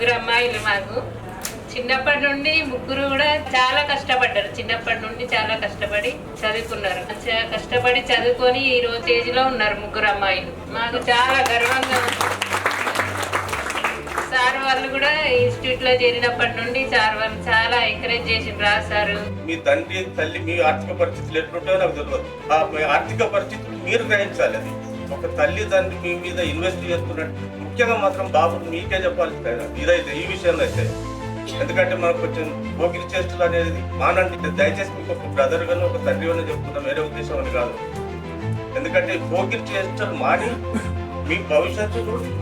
ముగ్గురు అమ్మాయిలు మాకు. చిన్నప్పటి నుండి ముగ్గురు కూడా చాలా కష్టపడ్డారు. చిన్నప్పటి నుండి చాలా కష్టపడి చదువుకున్నారు. కష్టపడి చదువుకొని ఈ రోజు ఏజ్లో ఉన్నారు ముగ్గురు అమ్మాయిలు. మాకు చాలా గర్వంగా ఉంది. సార్ వాళ్ళు కూడా ఇన్స్టిట్యూట్లో చేరినప్పటి నుండి సార్ వాళ్ళు చాలా ఎంకరేజ్ చేసి రాశారు మీ తండ్రి తల్లి మీ ఆర్థిక పరిస్థితులు ఎట్లుంటాయో నాకు తెలియదు ఆ ఆర్థిక పరిస్థితులు మీరు గ్రహించాలి అది. ఒక తల్లిదండ్రి మీ మీద ఇన్వెస్ట్ చేస్తున్నట్టు ముఖ్యంగా మాత్రం బాబు మీకే చెప్పాలి ఇదైతే ఈ విషయంలో అయితే. ఎందుకంటే మనకు కొంచెం పోకిరి చేష్టలు అనేది మానండి. దయచేసి మీకు ఒక బ్రదర్ గాను ఒక తండ్రి గాను చెప్తున్నా వేరే ఉద్దేశం అని కాదు. ఎందుకంటే పోకిరి చేష్టలు మాని మీ భవిష్యత్తు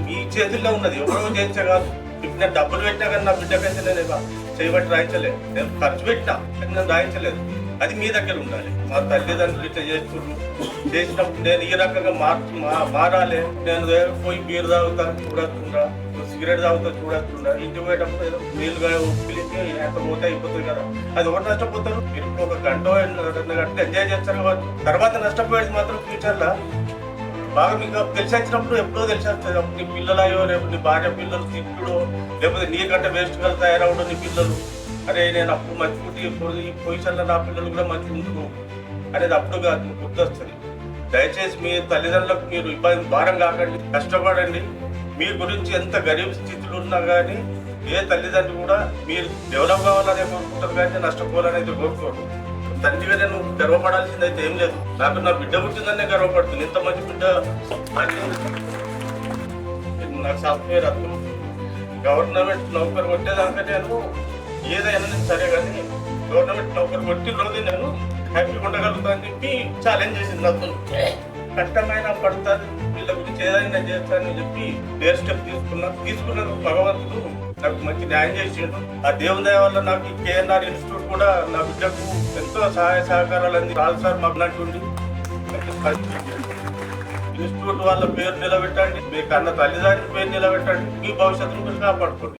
మీ చేతుల్లో ఉన్నది. ఎవరో చేయించే కాదు. ఇప్పుడు నేను డబ్బులు పెట్టినా కానీ నా బిడ్డకైతే నేను చేయబట్టి రాయించలేదు. నేను ఖర్చు పెట్టినా కానీ నేను రాయించలేదు. అది మీ దగ్గర ఉండాలి. మా తల్లిదండ్రులు ఇట్లా చేస్తున్నారు చేసినప్పుడు నేను ఈ రకంగా మార్చు మారాలి. నేను పోయి బీరు తాగుతా చూడకుండా సిగరెట్ తాగుతా చూడకుండా ఇంటికి పోయేటప్పుడు ఏదో నీళ్ళుగా పిలిచి ఎంత పోతే అయిపోతుంది కదా. అది ఎవరు నష్టపోతారు? మీరు ఒక గంట రెండు గంటలు ఎంజాయ్ చేస్తారు కాబట్టి తర్వాత నష్టపోయేది మాత్రం ఫ్యూచర్లో. బాగా మీకు తెలిసి వచ్చినప్పుడు ఎప్పుడో తెలిసి వస్తుంది. అప్పుడు నీ పిల్లలు అయ్యో రేపు నీ భార్య పిల్లలు తిట్టుడు లేకపోతే నీకంటే వేస్ట్గా తయారవడం నీ పిల్లలు. అరే నేను అప్పుడు మంచి ఇప్పుడు ఈ పొజిషన్లో నా పిల్లలు కూడా మంచి ఉండరు అనేది అప్పుడు కాదు గుర్తొస్తుంది దయచేసి మీ తల్లిదండ్రులకు మీరు ఇబ్బంది భారం కాకండి కష్టపడండి. మీ గురించి ఎంత గరీబ్ స్థితిలో ఉన్నా కానీ ఏ తల్లిదండ్రులు కూడా మీరు డెవలప్ కావాలనే కోరుకుంటారు కానీ నష్టపోవాలనేది కోరుకోరు. తండ్రిగా నేను గర్వపడాల్సింది అయితే ఏం లేదు. నాకు నా బిడ్డ పుట్టిందనే గర్వపడుతుంది. ఇంత మంచి బిడ్డ నాకు సాఫ్ట్వేర్ అర్థం గవర్నమెంట్ నౌకర్ కొట్టేదాకా నేను ఏదైనా సరే కానీ గవర్నమెంట్ నౌకరు కొట్టిన రోజు నేను హ్యాపీగా ఉండగలుగుతా అని చెప్పి ఛాలెంజ్ చేసింది నాకు కష్టమైన పడుతుంది వీళ్ళ గురించి ఏదైనా చేస్తానని చెప్పి డేర్ స్టెప్ తీసుకున్నా. తీసుకున్నాను భగవంతుడు నాకు మంచి న్యాయం చేసిండు. ఆ దేవుని దయ వల్ల నాకు కేఎన్ఆర్ ఇన్స్టిట్యూట్ కూడా నా బిడ్డకు ఎంతో సహాయ సహకారాలు అంది. రాదు సార్ మాకు ఇన్స్టిట్యూట్ వాళ్ళ పేరు నిలబెట్టండి. మీ కన్న తల్లిదండ్రుల పేరు నిలబెట్టండి. మీ భవిష్యత్తును కాపాడుకోండి.